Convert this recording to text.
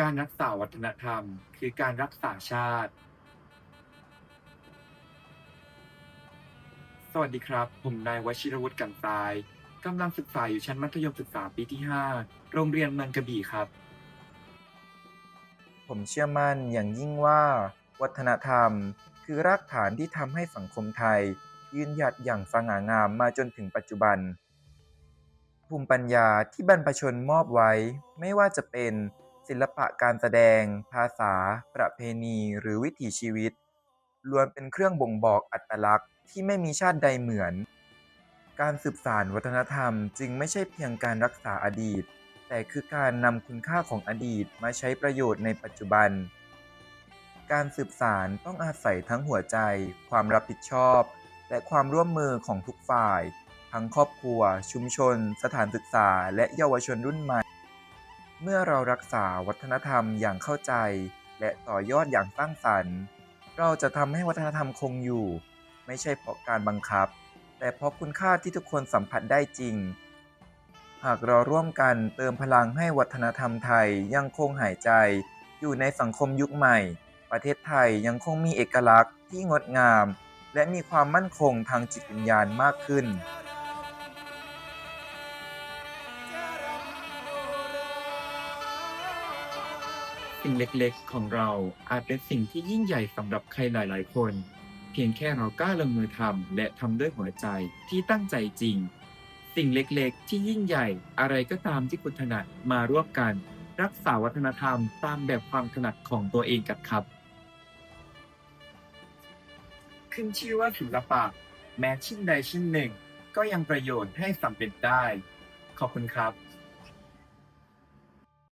การรักษาวัฒนธรรม คือการรักษาชาติ สวัสดีครับ ผมนายวชิรวุฒิกันทรายกำลังศึกษาอยู่ชั้นมัธยมศึกษาปีที่ 5 โรงเรียนเมืองกระบี่ครับ ผมเชื่อมั่นอย่างยิ่งว่า วัฒนธรรม คือรากฐานที่ทำให้สังคมไทย ยืนหยัดอย่างสง่างามมาจนถึงปัจจุบัน ภูมิปัญญาที่บรรพชนมอบไว้ไม่ว่าจะเป็น ศิลปะการแสดง ภาษา ประเพณี หรือวิถีชีวิต ล้วนเป็นเครื่องบ่งบอกอัตลักษณ์ที่ไม่มีชาติใดเหมือน การสืบสานวัฒนธรรมจึงไม่ใช่เพียงการรักษาอดีต แต่คือการนำคุณค่าของอดีตมาใช้ประโยชน์ในปัจจุบัน การสืบสารต้องอาศัยทั้งหัวใจ ความรับผิดชอบ และความร่วมมือของทุกฝ่าย ทั้งครอบครัว ชุมชน สถานศึกษา และเยาวชนรุ่นใหม่ เมื่อเรารักษาวัฒนธรรมอย่างเข้าใจ และต่อยอดอย่างสร้างสรรค์ เราจะทำให้วัฒนธรรมคงอยู่ ไม่ใช่เพราะการบังคับ แต่เพราะคุณค่าที่ทุกคนสัมผัสได้จริง หากเราร่วมกันเติมพลังให้วัฒนธรรมไทยยังคงหายใจ อยู่ในสังคมยุคใหม่ ประเทศไทยยังคงมีเอกลักษณ์ที่งดงาม และมีความมั่นคงทางจิตวิญญาณมากขึ้น สิ่งเล็กๆ ของเราอาจเป็นสิ่งที่ยิ่งใหญ่สำหรับใครหลายๆ คน เพียงแค่เรากล้าลงมือทำและทำด้วยหัวใจที่ตั้งใจจริง สิ่งเล็กๆ ที่ยิ่งใหญ่อะไรก็ตามที่คุณถนัดมาร่วมกัน รักษาวัฒนธรรมตามแบบความถนัดของตัวเองกันครับ ขึ้นชื่อว่าศิลปะ แม้ชิ้นใดชิ้นหนึ่ง ก็ยังประโยชน์ให้สำเร็จได้ ขอบคุณครับ